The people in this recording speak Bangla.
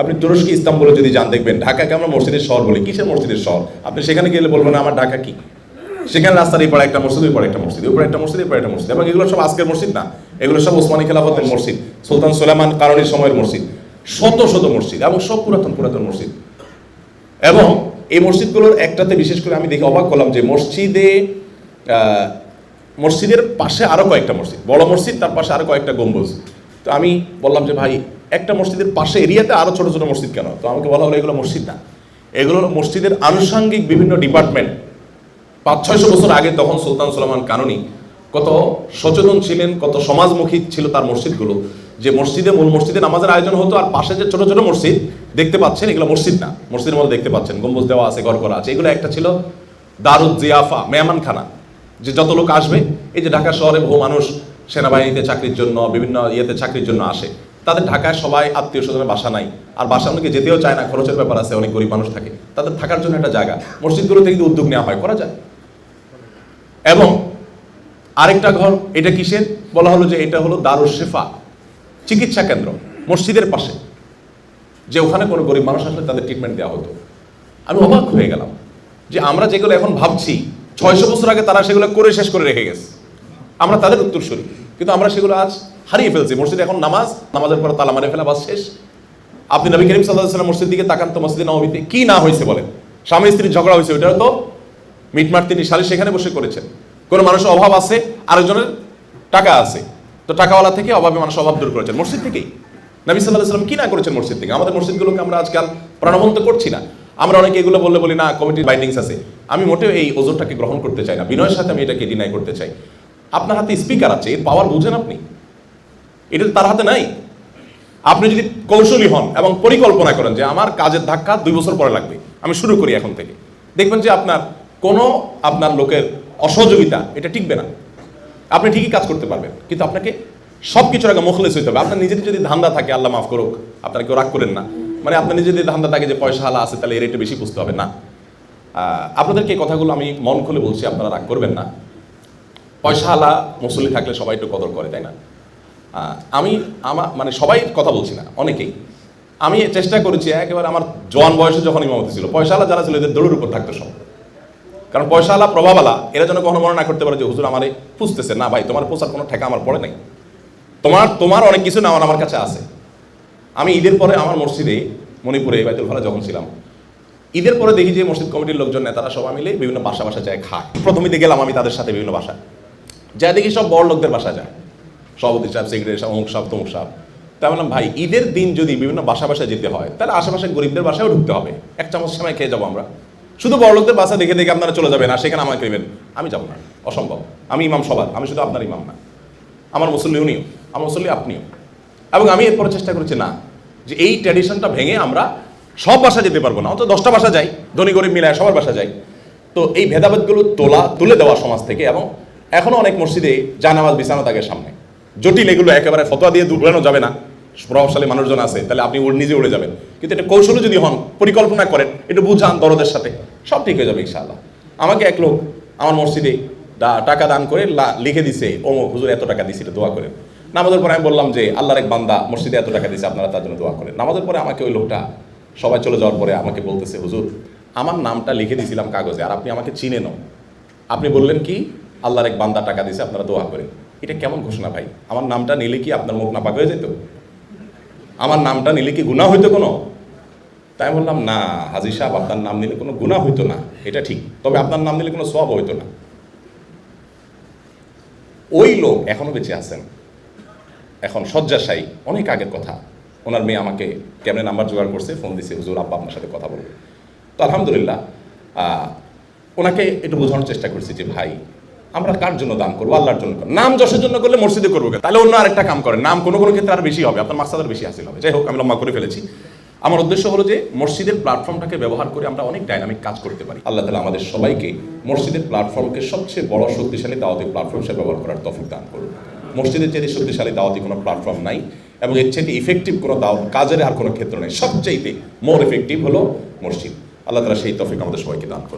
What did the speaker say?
আপনি তুরস্কি, ইস্তাম্বুলে যদি যান, দেখবেন ঢাকাকে আমরা মসজিদের শহর বলি? কিসের মসজিদের শহর? আপনি সেখানে গেলে বলবেন, আমার ঢাকা কি? সেখানে রাস্তার এই পাড়ে একটা মসজিদ, ওই পাড়ে একটা মসজিদ, ওই পাড়ে একটা মসজিদ পাড়ে একটা মসজিদ। এবং এগুলো সব আজকের মসজিদ না। এগুলো সব ওসমানী খেলাফতের মসজিদ, সুলতান সুলেমান কারণের সময়ের মসজিদ। শত শত মসজিদ এবং সব পুরাতন পুরাতন মসজিদ। এবং এই মসজিদগুলোর একটাতে বিশেষ করে আমি দেখে অবাক করলাম যে মসজিদে মসজিদের পাশে আরও কয়েকটা মসজিদ। বড় মসজিদ, তার পাশে আরও কয়েকটা গম্বুজ। তো আমি বললাম যে, ভাই একটা মসজিদের পাশে এরিয়াতে আরও ছোট ছোট মসজিদ কেন? তো আমাকে বলা হলো এগুলো মসজিদ না। এগুলো মসজিদের আনুষঙ্গিক বিভিন্ন ডিপার্টমেন্ট পাঁচ, ছয়শো বছর আগে তখন সুলতান সুলেমান কানুনি কত সচেতন ছিলেন, কত সমাজমুখী ছিল তার মসজিদগুলো। যে মসজিদে, মূল মসজিদে নামাজের আয়োজন হতো আর পাশে যে ছোট ছোট মসজিদ দেখতে পাচ্ছেন, এগুলো মসজিদ না। মসজিদের মধ্যে দেখতে পাচ্ছেন, গম্বুজ দেওয়া আছে, ঘর করা আছে। এগুলো একটা ছিল দারুদ জিয়াফা, মেহমানখানা। যে যত লোক আসবে, এই যে ঢাকা শহরে বহু মানুষ সেনাবাহিনীতে চাকরির জন্য, বিভিন্ন ইয়েতে চাকরির জন্য আসে। তাদের ঢাকায় সবাই আত্মীয় স্বজনের বাসা নাই। আর বাসা অনেকে যেতেও চায় না, খরচের ব্যাপার আছে, অনেক গরিব মানুষ থাকে। তাদের থাকার জন্য একটা জায়গা। মসজিদগুলোতে কিন্তু উদ্যোগ নেওয়া হয়, করা যায়। এবং আরেকটা ঘর, এটা কিসের? বলা হলো যে এটা হলো দারুশ শেফা, চিকিৎসা কেন্দ্র, মসজিদের পাশে। যে ওখানে কোনো গরিব মানুষ আসলে তাদের ট্রিটমেন্ট দেওয়া হতো। আমি অবাক হয়ে গেলাম যে আমরা যেগুলো এখন ভাবছি, ছয়শো বছর আগে তারা সেগুলো করে শেষ করে রেখে গেছে। আমরা তাদের উত্তর উত্তরসূরি। কিন্তু আমরা সেগুলো আজ হারিয়ে ফেলছি। মসজিদে এখন নামাজ, নামাজের পর তালা মারে ফেলা, বাস শেষ। আপনি নবী করিম সাল্লাহ সাল্লাম মসজিদ দিকে তাকান তো মসজিদে নবমীতে কি না হয়েছে বলেন? স্বামী স্ত্রীর ঝগড়া হয়েছে ওইটা তো মিটমাট তিনি সালি সেখানে বসে করেছেন। কোনো মানুষের অভাব আছে, আরেকজনের টাকা আছে। তো টাকাওয়ালা থেকে অভাবে মানুষ অভাব দূর করেছেন। মসজিদ থেকেই। নবী সাল্লাহ সাল্লাম কি না করেছেন মসজিদ থেকে? আমাদের মসজিদগুলোকে আমরা আজকাল প্রাণবন্ত করছি না। আমরা অনেকে এগুলো বললে বলি, না কমিটির বাইন্ডিংস আছে। আমি মোটেও এই ওজোরটাকে গ্রহণ করতে চাই না। বিনয়ের সাথে আমি এটাকে ডিনাই করতে চাই। আপনার হাতে স্পিকার আছে, এর পাওয়ার বুঝেন আপনি। এটা তার হাতে নাই। আপনি যদি কৌশলী হন এবং পরিকল্পনা করেন যে আমার কাজের ধাক্কা দুই বছর পরে লাগবে, আমি শুরু করি এখন থেকে। দেখবেন যে আপনার কোনো আপনার লোকের অসহযোগিতা, এটা টিকবে না। আপনি ঠিকই কাজ করতে পারবেন, কিন্তু আপনাকে সব কিছুর আগে মুখলেস হইতে হবে। আপনার নিজেদের যদি ধান্দা থাকে, আল্লাহ মাফ করুক, আপনার কেউ রাগ করেন না। মানে আপনার নিজের যদি ধান্দা থাকে যে পয়সা হালা আছে, তাহলে এর একটু বেশি বুঝতে হবে। না। আপনাদেরকে এই কথাগুলো আমি মন খুলে বলছি, আপনারা রাগ করবেন না। পয়সা হালা মুসল্লি থাকলে সবাই একটু কদর করে, তাই না? আমি আমার মানে সবাই কথা বলছি না, অনেকেই। আমি চেষ্টা করেছি, একেবারে আমার জোয়ান বয়সে যখন ইমামতি ছিল পয়সাওয়ালা যারা ছিল এদের দৌড়ের উপর থাকতো সব। কারণ পয়সাওয়ালা প্রভাবওয়ালা এরা যেন কখনো মনে না করতে পারে যে, হুজুর, আমারে পুষতেছে। না ভাই, তোমার পোষার কোনো ঠেকা আমার পড়ে নাই। তোমার তোমার অনেক কিছু নেওয়ার আমার কাছে আছে। আমি ঈদের পরে আমার মসজিদে, মণিপুরে, বাইতুল ফালা যখন ছিলাম, ঈদের পরে দেখি যে, মসজিদ কমিটির লোকজন, নেতারা সবাই মিলে বিভিন্ন বাসা বাসা যায় খায়। প্রথমে গেলাম আমি তাদের সাথে বিভিন্ন বাসা যা দেখি সব বড় লোকদের বাসা যায়। সভাপতি সাহেব সেক্রেটারি সাহেব অমুক সাহেব তমুক সাহেব তাই বললাম, ভাই, ঈদের দিন যদি বিভিন্ন বাসা বাসায় যেতে হয়, তাহলে আশেপাশে গরিবদের বাসায়ও ঢুকতে হবে। এক চামচ সময় খেয়ে যাব আমরা। শুধু বড় লোকদের বাসা দেখে দেখে আপনারা চলে যাবেন, আর সেখানে আমাকে নেবেন। আমি যাব না। অসম্ভব। আমি ইমাম সবার, আমি শুধু আপনার ইমাম না। আমার মুসল্লি উনিও, আমার মুসল্লি আপনিও। এবং আমি এরপরে চেষ্টা করেছি না, যে এই ট্র্যাডিশনটা ভেঙে আমরা সব বাসা যেতে পারব না। অন্তত দশটা বাসা যাই, ধনী গরিব মিলায় সবার বাসা যাই। তো এই ভেদাভেদগুলো তোলা, তুলে দেওয়া সমাজ থেকে এবং এখনও অনেক মসজিদে জানামাজ বিছানো থাকে সামনে। জটিল এগুলো একেবারে ফতোয়া দিয়ে দূরানো যাবে না। প্রভাবশালী মানুষজন আছে, তাহলে আপনি নিজে উড়ে যাবেন। কিন্তু এটা কৌশলে যদি হন, পরিকল্পনা করেন, একটু বুঝান দরদের সাথে, সব ঠিক হয়ে যাবে ইনশাআল্লাহ। আমাকে এক লোক আমার মসজিদে টাকা দান করে লিখে দিছে ও হুজুর এত টাকা দিছিল দোয়া করেন নামাজের পরে আমি বললাম যে, আল্লাহর এক বান্দা মসজিদে এত টাকা দিছে, আপনারা তার জন্য দোয়া করেন। নামাজের পরে আমাকে ওই লোকটা, সবাই চলে যাওয়ার পরে আমাকে বলতেছে, হুজুর, আমার নামটা লিখে দিয়েছিলাম কাগজে, আর আপনি আমাকে চিনে চিনেন আপনি বললেন কি? আল্লাহর এক বান্দা টাকা দিছে আপনারা দোয়া করেন। এটা কেমন ঘোষণা ভাই? আমার নামটা নিলে কি আপনার মুখ নাপাক হয়ে যেত? আমার নামটা নিলে কি গুণা হইতো কোনো? তাই বললাম, না হাজির সাহেব, আপনার নাম নিলে কোনো গুণা হইতো না। এটা ঠিক, তবে আপনার নাম নিলে কোনো সব হইতো না। ওই লোক এখনও বেঁচে আছেন। এখন শয্যাশায়ী, অনেক আগের কথা। ওনার মেয়ে আমাকে ক্যামেরা নাম্বার জোগাড় করছে? ফোন দিছে, হুজুর, আব্বা আপনার সাথে কথা বলবে। তো আলহামদুলিল্লাহ ওনাকে একটু বোঝানোর চেষ্টা করছি যে, ভাই আমরা কার জন্য দান করব? আল্লাহর জন্য নাম যশের জন্য করলে মসজিদে করব তাহলে অন্য আরেকটা কাম করেন। নাম কোনো কোনো ক্ষেত্রে আর বেশি হবে। আপনার মাসাদার বেশি হাসিল হবে। যাই হোক, আমি লম্বা করে ফেলেছি। আমার উদ্দেশ্য হলো যে, মসজিদের প্ল্যাটফর্মটাকে ব্যবহার করে আমরা অনেক ডাইনামিক কাজ করতে পারি। আল্লাহ তালা আমাদের সবাইকে মসজিদের প্ল্যাটফর্মকে সবচেয়ে বড় শক্তিশালী দাওয়াতি প্ল্যাটফর্ম হিসেবে ব্যবহার করার তফিক দান করুন। মসজিদের চেয়ে শক্তিশালী দাওয়াতি কোনো প্ল্যাটফর্ম নাই এবং এর চেয়ে ইফেক্টিভ কোনো দাওয়াত কাজের আর কোনো ক্ষেত্র নেই। সবচাইতে মোর ইফেক্টিভ হলো মসজিদ। আল্লাহ তালা সেই তফিক আমাদের সবাইকে দান করুন।